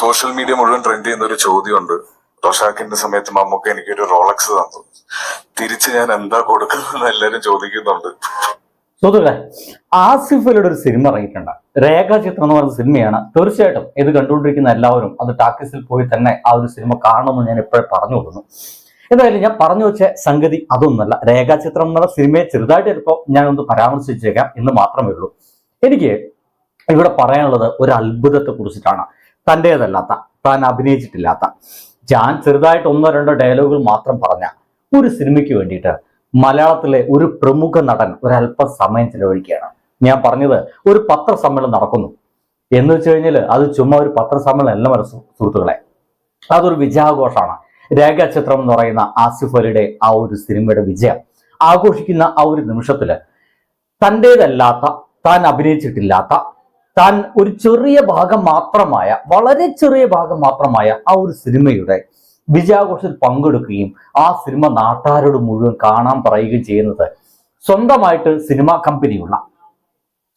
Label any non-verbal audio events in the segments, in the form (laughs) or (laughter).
Social media മുഴുവൻ trend ചെയ്യുന്ന ഒരു ചോദ്യമുണ്ട്. റോഷാക്കിന്റെ സമയത്ത് മമ്മൂക്ക എനിക്കൊരു റോളക്സ് തന്നു. തിരിച്ച് ഞാൻ എന്താ കൊടുക്കുന്നതെന്ന് എല്ലാരും ചോദിക്കുന്നുണ്ട്. സുഹൃത്തുക്കളെ ആസിഫ് അലിയുടെ ഒരു സിനിമ ഇറങ്ങിയിട്ടുണ്ട്. രേഖാചിത്രം എന്ന് പറയുന്ന സിനിമയാണ്. തീർച്ചയായിട്ടും ഇത് കണ്ടുകൊണ്ടിരിക്കുന്ന എല്ലാവരും അത് ടാക്കീസിൽ പോയി തന്നെ ആ ഒരു സിനിമ കാണണമെന്ന് ഞാൻ എപ്പോഴും പറഞ്ഞു കൊടുക്കുന്നു. എന്തായാലും ഞാൻ പറഞ്ഞു വെച്ച സംഗതി അതൊന്നുമല്ല. രേഖാചിത്രം എന്നുള്ള സിനിമയെ ചെറുതായിട്ട് ചിലപ്പോൾ ഞാൻ ഒന്ന് പരാമർശിച്ചേക്കാം എന്ന് മാത്രമേ ഉള്ളൂ. എനിക്ക് ഇവിടെ പറയാനുള്ളത് ഒരു അത്ഭുതത്തെ കുറിച്ചിട്ടാണ്. തന്റേതല്ലാത്ത താൻ അഭിനയിച്ചിട്ടില്ലാത്ത ഞാൻ ചെറുതായിട്ട് ഒന്നോ രണ്ടോ ഡയലോഗുകൾ മാത്രം പറഞ്ഞ ഒരു സിനിമയ്ക്ക് വേണ്ടിയിട്ട് മലയാളത്തിലെ ഒരു പ്രമുഖ നടൻ ഒരല്പം സമയം ചെലവഴിക്കുകയാണ്. ഞാൻ പറഞ്ഞത് ഒരു പത്രസമ്മേളനം നടക്കുന്നു. എന്ന് വെച്ച് കഴിഞ്ഞാൽ അത് ചുമ്മാ ഒരു പത്രസമ്മേളനം അല്ല മന സുഹൃത്തുക്കളെ. അതൊരു വിജയാഘോഷമാണ്. രേഖാചിത്രം എന്ന് പറയുന്ന ആസിഫ് അലിയുടെ ആ ഒരു സിനിമയുടെ വിജയം ആഘോഷിക്കുന്ന ആ ഒരു നിമിഷത്തിൽ തന്റേതല്ലാത്ത താൻ അഭിനയിച്ചിട്ടില്ലാത്ത താൻ ഒരു ചെറിയ ഭാഗം മാത്രമായ വളരെ ചെറിയ ഭാഗം മാത്രമായ ആ ഒരു സിനിമയുടെ വിജയാഘോഷത്തിൽ പങ്കെടുക്കുകയും ആ സിനിമ നാട്ടാരോട് മുഴുവൻ കാണാൻ പറയുകയും ചെയ്യുന്നത് സ്വന്തമായിട്ട് സിനിമാ കമ്പനിയുള്ള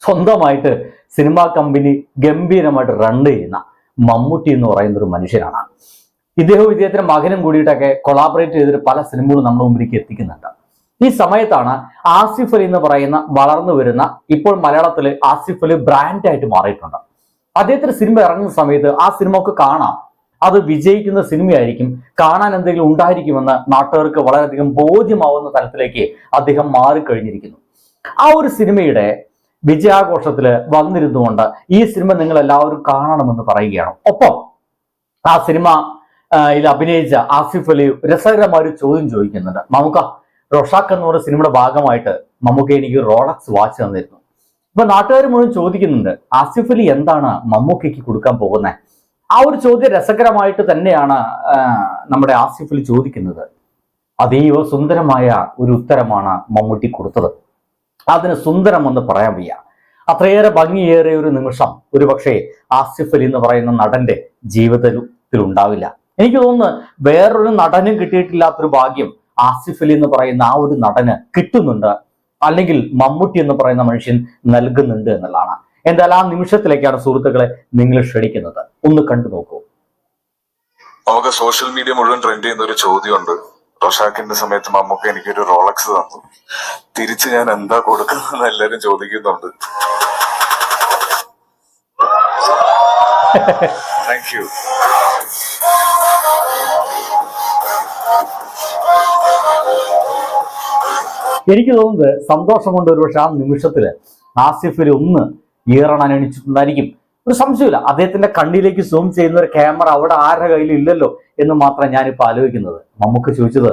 സ്വന്തമായിട്ട് സിനിമാ കമ്പനി ഗംഭീരമായിട്ട് റൺ ചെയ്യുന്ന മമ്മൂട്ടി എന്ന് പറയുന്ന ഒരു മനുഷ്യനാണ്. ഇദ്ദേഹവും ഇദ്ദേഹത്തിന്റെ മകനും കൂടിയിട്ടൊക്കെ കൊളാബറേറ്റ് ചെയ്തിട്ട് പല സിനിമകളും നമ്മുടെ മുമ്പിലേക്ക് എത്തിക്കുന്നുണ്ട്. ഈ സമയത്താണ് ആസിഫ് അലി എന്ന് പറയുന്ന വളർന്നു വരുന്ന ഇപ്പോൾ മലയാളത്തിൽ ആസിഫ് അലി ബ്രാൻഡായിട്ട് മാറിയിട്ടുണ്ട്. അദ്ദേഹത്തിന്റെ സിനിമ ഇറങ്ങുന്ന സമയത്ത് ആ സിനിമ ഒക്കെ കാണാം. അത് വിജയിക്കുന്ന സിനിമയായിരിക്കും കാണാൻ എന്തെങ്കിലും ഉണ്ടായിരിക്കുമെന്ന് നാട്ടുകാർക്ക് വളരെയധികം ബോധ്യമാവുന്ന തലത്തിലേക്ക് അദ്ദേഹം മാറിക്കഴിഞ്ഞിരിക്കുന്നു. ആ ഒരു സിനിമയുടെ വിജയാഘോഷത്തിൽ വന്നിരുന്നുകൊണ്ട് ഈ സിനിമ നിങ്ങൾ എല്ലാവരും കാണണമെന്ന് പറയുകയാണ്. ഒപ്പം ആ സിനിമ ഇതിൽ അഭിനയിച്ച ആസിഫ് അലി രസകരമായ ഒരു ചോദ്യം ചോദിക്കുന്നുണ്ട്. നമുക്ക് റൊഷാക്ക് എന്ന് പറയുന്ന സിനിമയുടെ ഭാഗമായിട്ട് മമ്മൂക്ക എനിക്ക് റോളക്സ് വാച്ച് തന്നിരുന്നു. ഇപ്പൊ നാട്ടുകാർ മുഴുവൻ ചോദിക്കുന്നുണ്ട് ആസിഫ് അലി എന്താണ് മമ്മൂക്കയ്ക്ക് കൊടുക്കാൻ പോകുന്നത് ആ ഒരു ചോദ്യം രസകരമായിട്ട് തന്നെയാണ് നമ്മുടെ ആസിഫ് അലി ചോദിക്കുന്നത്. അതീവ സുന്ദരമായ ഒരു ഉത്തരമാണ് മമ്മൂട്ടി കൊടുത്തത്. അതിന് സുന്ദരം എന്ന് പറയാൻ വയ്യ. അത്രയേറെ ഭംഗിയേറെ ഒരു നിമിഷം ഒരു പക്ഷേ ആസിഫ് അലി എന്ന് പറയുന്ന നടന്റെ ജീവിതത്തിൽ ഉണ്ടാവില്ല എനിക്ക് തോന്നുന്നു വേറൊരു നടനും കിട്ടിയിട്ടില്ലാത്തൊരു ഭാഗ്യം ആസിഫ് അലി എന്ന് പറയുന്ന ആ ഒരു നടന് കിട്ടുന്നുണ്ട്. അല്ലെങ്കിൽ മമ്മൂട്ടി എന്ന് പറയുന്ന മനുഷ്യൻ നൽകുന്നുണ്ട് എന്നുള്ളതാണ്. എന്തായാലും ആ നിമിഷത്തിലേക്കാണ് സുഹൃത്തുക്കളെ നിങ്ങൾ ക്ഷണിക്കുന്നത്. ഒന്ന് കണ്ടു നോക്കൂ. നമുക്ക് സോഷ്യൽ മീഡിയ മുഴുവൻ ട്രെൻഡ് ചെയ്യുന്ന ഒരു ചോദ്യമുണ്ട്. റൊഷാക്കിന്റെ സമയത്ത് മമ്മൂക്ക എനിക്കൊരു റോളക്സ് തന്നു. തിരിച്ച് ഞാൻ എന്താ കൊടുക്കുന്നതെന്ന് എല്ലാരും ചോദിക്കുന്നുണ്ട്. താങ്ക് യു എനിക്ക് തോന്നുന്നത് സന്തോഷം കൊണ്ട് ഒരുപക്ഷെ ആ നിമിഷത്തിൽ ആസിഫിൽ ഒന്ന് ഈറണാൻ എണിച്ചിട്ടുണ്ടായിരിക്കും ഒരു സംശയമില്ല അദ്ദേഹത്തിന്റെ കണ്ണിലേക്ക് സൂം ചെയ്യുന്ന ഒരു ക്യാമറ അവിടെ ആരുടെ കയ്യിൽ ഇല്ലല്ലോ എന്ന് മാത്രം ഞാനിപ്പോ ആലോചിക്കുന്നത്. നമുക്ക് ചോദിച്ചത്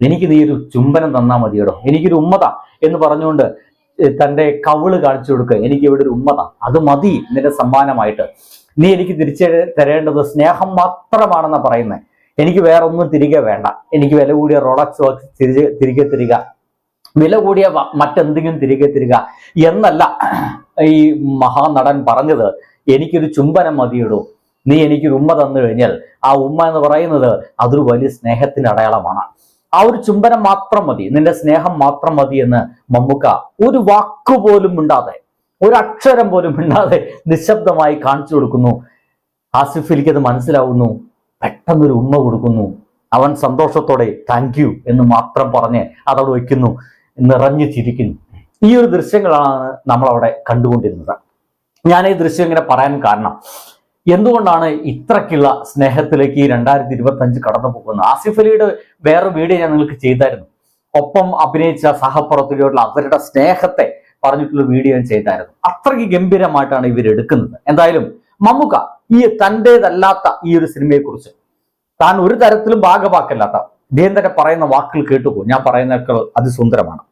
എനിക്ക് നീ ഒരു ചുംബനം തന്നാ മതിയടോ. എനിക്കൊരു ഉമ്മത. എന്ന് പറഞ്ഞുകൊണ്ട് തന്റെ കവിൾ കാണിച്ചു കൊടുക്കുക എനിക്ക് ഇവിടെ ഒരു ഉമ്മത. അത് മതി നിന്റെ സമ്മാനമായിട്ട്. നീ എനിക്ക് തിരിച്ചു തരേണ്ടത് സ്നേഹം മാത്രമാണെന്നാ പറയുന്നത് എനിക്ക് വേറെ ഒന്നും തിരികെ വേണ്ട. എനിക്ക് വില കൂടിയ വാച്ച് തിരികെ തിരികെ തരിക. വില കൂടിയ മറ്റെന്തെങ്കിലും തിരികെ തരിക. എന്നല്ല ഈ മഹാനടൻ പറഞ്ഞത് എനിക്കൊരു ചുംബനം മതിയിടൂ. നീ എനിക്കൊരു ഉമ്മ തന്നു കഴിഞ്ഞാൽ ആ ഉമ്മ എന്ന് പറയുന്നത് അതൊരു വലിയ സ്നേഹത്തിന്റെ അടയാളമാണ്. ആ ഒരു ചുംബനം മാത്രം മതി. നിന്റെ സ്നേഹം മാത്രം മതി എന്ന് മമ്മുക്ക ഒരു വാക്കുപോലും മിണ്ടാതെ ഒരു അക്ഷരം പോലും മിണ്ടാതെ നിശബ്ദമായി കാണിച്ചു കൊടുക്കുന്നു. ആസിഫ് അലിക്ക് അത് മനസ്സിലാവുന്നു. പെട്ടെന്നൊരു ഉമ്മ കൊടുക്കുന്നു. അവൻ സന്തോഷത്തോടെ താങ്ക് യു എന്ന് മാത്രം പറഞ്ഞ് അതവിടെ വയ്ക്കുന്നു നിറഞ്ഞു ചിരിക്കുന്നു ഈ ഒരു ദൃശ്യങ്ങളാണ് നമ്മളവിടെ കണ്ടുകൊണ്ടിരുന്നത്. ഞാൻ ഈ ദൃശ്യം ഇങ്ങനെ പറയാൻ കാരണം എന്തുകൊണ്ടാണ് ഇത്രയ്ക്കുള്ള സ്നേഹത്തിലേക്ക് ഈ രണ്ടായിരത്തി ഇരുപത്തി അഞ്ച് കടന്നു പോകുന്നത്? ആസിഫ് അലിയുടെ വേറെ വീഡിയോ ഞാൻ നിങ്ങൾക്ക് ചെയ്തായിരുന്നു. ഒപ്പം അഭിനയിച്ച സഹപ്രവർത്തകരോടുള്ള അവരുടെ സ്നേഹത്തെ പറഞ്ഞിട്ടുള്ള വീഡിയോ ഞാൻ ചെയ്തായിരുന്നു. അത്രയ്ക്ക് ഗംഭീരമായിട്ടാണ് ഇവർ എടുക്കുന്നത്. എന്തായാലും മമ്മുക്ക ഈ തന്റെതല്ലാത്ത ഈ ഒരു സിനിമയെക്കുറിച്ച് താൻ ഒരു തരത്തിലും ഭാഗവാക്കല്ലാത്ത ഇദ്ദേഹം തന്നെ പറയുന്ന വാക്കുകൾ കേട്ടുപോകും. ഞാൻ പറയുന്നതൊക്കെ അതിസുന്ദരമാണ്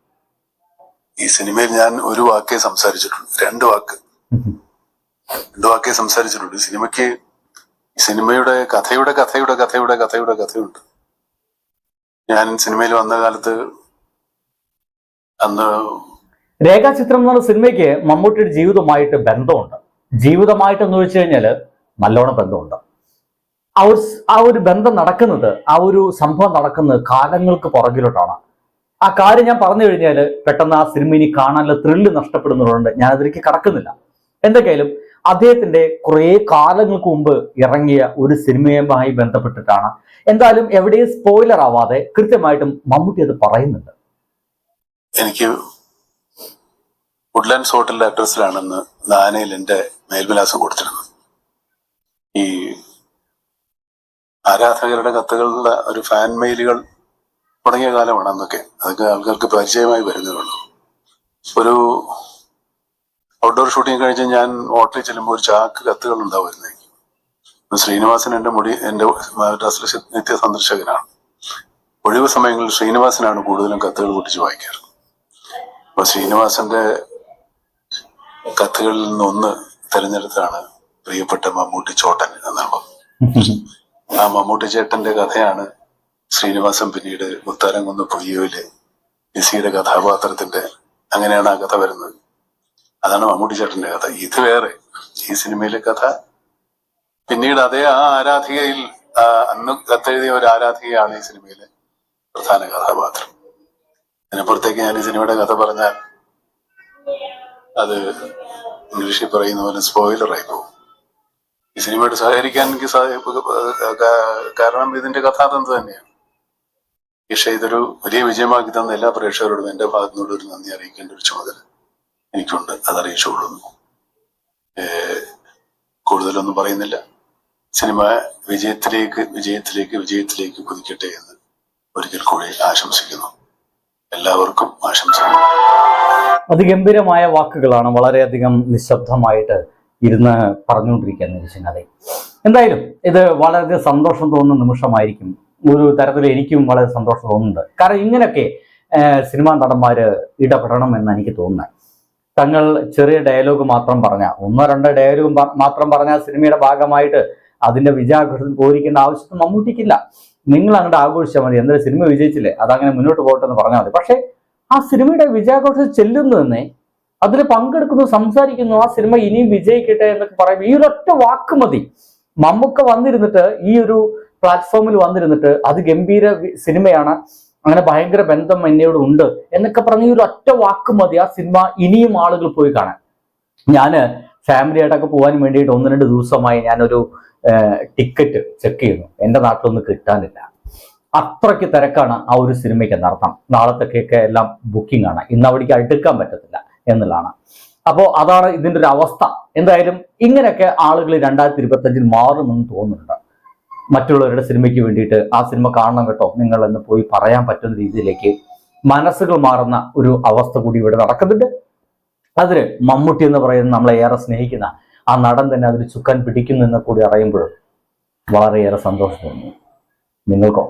ഈ സിനിമയിൽ ഞാൻ ഒരു വാക്കേ സംസാരിച്ചിട്ടുള്ളൂ രണ്ട് വാക്ക്. രണ്ട് വാക്കേ സംസാരിച്ചിട്ടുള്ളൂ സിനിമയ്ക്ക് സിനിമയുടെ കഥയുടെ കഥയുടെ കഥയുടെ കഥയുടെ കഥയുണ്ട്. ഞാൻ സിനിമയിൽ വന്ന കാലത്ത് അന്ന് രേഖാചിത്രം പറഞ്ഞ സിനിമയ്ക്ക് മമ്മൂട്ടിയുടെ ജീവിതമായിട്ട് ബന്ധമുണ്ട്. ജീവിതമായിട്ട് എന്ന് വെച്ച് കഴിഞ്ഞാൽ നല്ലോണം ബന്ധമുണ്ട്. ആ ഒരു ബന്ധം നടക്കുന്നത് ആ ഒരു സംഭവം നടക്കുന്നത് കാലങ്ങൾക്ക് പുറകിലോട്ടാണ്. ആ കാര്യം ഞാൻ പറഞ്ഞു കഴിഞ്ഞാൽ പെട്ടെന്ന് ആ സിനിമ ഇനി കാണാനുള്ള ത്രില്ല് നഷ്ടപ്പെടുന്നതുകൊണ്ട് ഞാൻ അതിലേക്ക് കടക്കുന്നില്ല. എന്തൊക്കെയായാലും അദ്ദേഹത്തിന്റെ കുറേ കാലങ്ങൾക്ക് മുമ്പ് ഇറങ്ങിയ ഒരു സിനിമയുമായി ബന്ധപ്പെട്ടിട്ടാണ്. എന്തായാലും എവിടെയും സ്പോയിലർ ആവാതെ കൃത്യമായിട്ടും മമ്മൂട്ടി അത് പറയുന്നുണ്ട്. എനിക്ക് വുഡ്ലാൻഡ്സ് ഹോട്ടലിന്റെ അഡ്രസ്സിലാണെന്ന് നാനയിൽ എന്റെ മേൽവിലാസം കൊടുത്തിരുന്നത് ഈ ആരാധകരുടെ കത്തുകളുടെ ഒരു ഫാൻ മെയിലുകൾ തുടങ്ങിയ കാലമാണ് അന്നൊക്കെ. അതൊക്കെ ആൾക്കാർക്ക് പരിചയമായി വരുന്നതുള്ളൂ ഒരു ഔട്ട്ഡോർ ഷൂട്ടിംഗ് കഴിഞ്ഞ് ഞാൻ ഹോട്ടലിൽ ചെല്ലുമ്പോൾ ഒരു ചാക്ക് കത്തുകൾ ഉണ്ടാവുമായിരുന്നേ. ശ്രീനിവാസൻ എന്റെ മുടി എന്റെ മദ്രാസിലെ നിത്യ സന്ദർശകനാണ്. ഒഴിവ് സമയങ്ങളിൽ ശ്രീനിവാസനാണ് കൂടുതലും കത്തുകൾ പൊട്ടിച്ച് വായിക്കാറ്. അപ്പൊ ശ്രീനിവാസന്റെ കത്തുകളിൽ നിന്നൊന്ന് തെരഞ്ഞെടുത്താണ് പ്രിയപ്പെട്ട മമ്മൂട്ടി ചോട്ടൻ എന്നാണ്. (laughs) ആ മമ്മൂട്ടി ചേട്ടന്റെ കഥയാണ് ശ്രീനിവാസൻ പിന്നീട് മുത്താരംകുന്ന് പൊയ്യോയിൽ ലിസിയുടെ കഥാപാത്രത്തിന്റെ അങ്ങനെയാണ് ആ കഥ വരുന്നത്. അതാണ് മമ്മൂട്ടി ചേട്ടന്റെ കഥ. ഇത് വേറെ. ഈ സിനിമയിലെ കഥ. പിന്നീട് അതേ ആ ആരാധികയിൽ അന്ന് കത്തെഴുതിയ ഒരു ആരാധികയാണ് ഈ സിനിമയിലെ പ്രധാന കഥാപാത്രം. അതിനപ്പുറത്തേക്ക് ഞാൻ ഈ സിനിമയുടെ കഥ പറഞ്ഞാൽ അത് ഇംഗ്ലീഷിൽ പറയുന്ന പോലെ സ്പോയിലറായി പോകും. ഈ സിനിമയോട് സഹകരിക്കാൻ എനിക്ക് കാരണം ഇതിന്റെ കഥാതന്ത് തന്നെയാണ്. പക്ഷേ ഇതൊരു വലിയ വിജയമാക്കി തന്ന എല്ലാ പ്രേക്ഷകരോടും എന്റെ ഭാഗത്തുനിന്നുള്ള ഒരു നന്ദി അറിയിക്കേണ്ട ഒരു ചുമതല എനിക്കുണ്ട്. അത് അറിയിച്ചുകൊള്ളുന്നു ഏഹ് കൂടുതലൊന്നും പറയുന്നില്ല. സിനിമ വിജയത്തിലേക്ക് വിജയത്തിലേക്ക് വിജയത്തിലേക്ക് കുതിക്കട്ടെ എന്ന് ഒരിക്കൽ കൂടി ആശംസിക്കുന്നു. എല്ലാവർക്കും ആശംസിക്കുന്നു അതിഗംഭീരമായ വാക്കുകളാണ് വളരെയധികം നിശബ്ദമായിട്ട് ഇരുന്ന് പറഞ്ഞുകൊണ്ടിരിക്കുകയാണ് നിരീക്ഷണതെ എന്തായാലും ഇത് വളരെ സന്തോഷം തോന്നുന്ന നിമിഷമായിരിക്കും. ഒരു തരത്തിൽ എനിക്കും വളരെ സന്തോഷം തോന്നുന്നുണ്ട്. കാരണം ഇങ്ങനെയൊക്കെ സിനിമാ നടന്മാർ ഇടപെടണം എന്ന് എനിക്ക് തോന്നുന്നത് തങ്ങൾ ചെറിയ ഡയലോഗ് മാത്രം പറഞ്ഞ ഒന്നോ രണ്ടോ ഡയലോഗ് മാത്രം പറഞ്ഞ സിനിമയുടെ ഭാഗമായിട്ട് അതിന്റെ വിജയാഘോഷത്തിൽ പോയിരിക്കേണ്ട ആവശ്യം മമ്മൂട്ടിക്കില്ല. നിങ്ങൾ അങ്ങോട്ട് ആഘോഷിച്ചാൽ മതി. എന്തായാലും സിനിമ വിജയിച്ചില്ലേ? അതങ്ങനെ മുന്നോട്ട് പോകട്ടെ എന്ന് പറഞ്ഞാൽ മതി. പക്ഷേ ആ സിനിമയുടെ വിജയാഘോഷത്തിൽ ചെല്ലുന്നു തന്നെ അതിൽ പങ്കെടുക്കുന്നു സംസാരിക്കുന്നു ആ സിനിമ ഇനിയും വിജയിക്കട്ടെ എന്നൊക്കെ പറയും ഈ ഒരൊറ്റ വാക്ക് മതി. മമ്മൂക്ക വന്നിരുന്നിട്ട് ഈ ഒരു പ്ലാറ്റ്ഫോമിൽ വന്നിരുന്നിട്ട് അത് ഗംഭീര സിനിമയാണ്. അങ്ങനെ ഭയങ്കര ബന്ധം എന്നോട് ഉണ്ട് എന്നൊക്കെ പറഞ്ഞ ഈ ഒരു ഒറ്റ വാക്ക് മതി ആ സിനിമ ഇനിയും ആളുകൾ പോയി കാണാൻ. ഞാൻ ഫാമിലി ആയിട്ടൊക്കെ പോകാൻ വേണ്ടിയിട്ട് ഒന്ന് രണ്ട് ദിവസമായി ഞാനൊരു ടിക്കറ്റ് ചെക്ക് ചെയ്യുന്നു. എന്റെ നാട്ടിലൊന്നും കിട്ടാനില്ല. അത്രയ്ക്ക് തിരക്കാണ് ആ ഒരു സിനിമയ്ക്ക് നടത്തണം. നാളത്തേക്കൊക്കെ എല്ലാം ബുക്കിംഗ് ആണ് ഇന്ന് അവിടേക്ക് അടുക്കാൻ പറ്റത്തില്ല. എന്നുള്ളതാണ്. അപ്പോൾ അതാണ് ഇതിന്റെ ഒരു അവസ്ഥ. എന്തായാലും ഇങ്ങനെയൊക്കെ ആളുകൾ രണ്ടായിരത്തി ഇരുപത്തഞ്ചിൽ മാറുമെന്ന് തോന്നുന്നുണ്ട്. മറ്റുള്ളവരുടെ സിനിമയ്ക്ക് വേണ്ടിയിട്ട് ആ സിനിമ കാണണം കേട്ടോ. നിങ്ങൾ എന്ന് പോയി പറയാൻ പറ്റുന്ന രീതിയിലേക്ക് മനസ്സുകൾ മാറുന്ന ഒരു അവസ്ഥ കൂടി ഇവിടെ നടക്കുന്നുണ്ട്. അതിന് മമ്മൂട്ടി എന്ന് പറയുന്നത് നമ്മളെ ഏറെ സ്നേഹിക്കുന്ന ആ നടൻ തന്നെ അതിൽ ചുക്കാൻ പിടിക്കുന്നു എന്ന് കൂടി അറിയുമ്പോൾ വളരെയേറെ സന്തോഷം തോന്നുന്നു. നിങ്ങൾക്കോ?